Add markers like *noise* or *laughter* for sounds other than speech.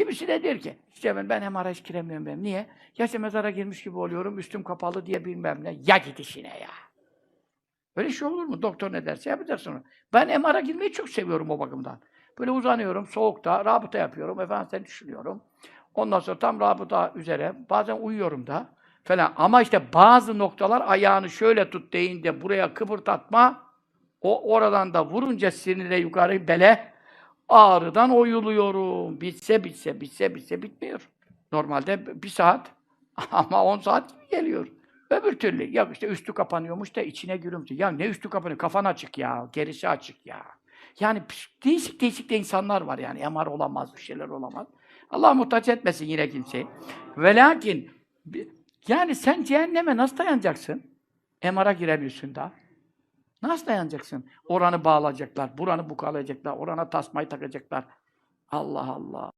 Kimisi de der ki, işte ben, ben MR'a hiç giremiyorum ben. Niye? Ya işte mezara girmiş gibi oluyorum, üstüm kapalı diye bilmem ne. Ya git işine ya. Böyle şey olur mu? Doktor ne derse yapacaksın onu. Ben MR'a girmeyi çok seviyorum o bakımdan. Böyle uzanıyorum, soğukta, rabıta yapıyorum, efendim sen düşünüyorum. Ondan sonra tam rabıta üzere, bazen uyuyorum da falan. Ama işte bazı noktalar ayağını şöyle tut deyince buraya kıpırdatma, o oradan da vurunca sinire yukarı bele, ağrıdan oyuluyorum. Bitse bitse, bitse bitse bitmiyor. Normalde bir saat *laughs* ama 10 saat gibi geliyor. Öbür türlü, ya işte üstü kapanıyormuş da içine gülümsü. Ya ne üstü kapanıyor? Kafan açık ya, gerisi açık ya. Yani değişik değişik de insanlar var yani. MR olamaz, bir şeyler olamaz. Allah muhtaç etmesin yine kimseyi. Ve lakin, yani sen cehenneme nasıl dayanacaksın? MR'a giremiyorsun da. Nasıl dayanacaksın? Oranı bağlayacaklar, buranı bukalayacaklar, orana tasmayı takacaklar. Allah Allah.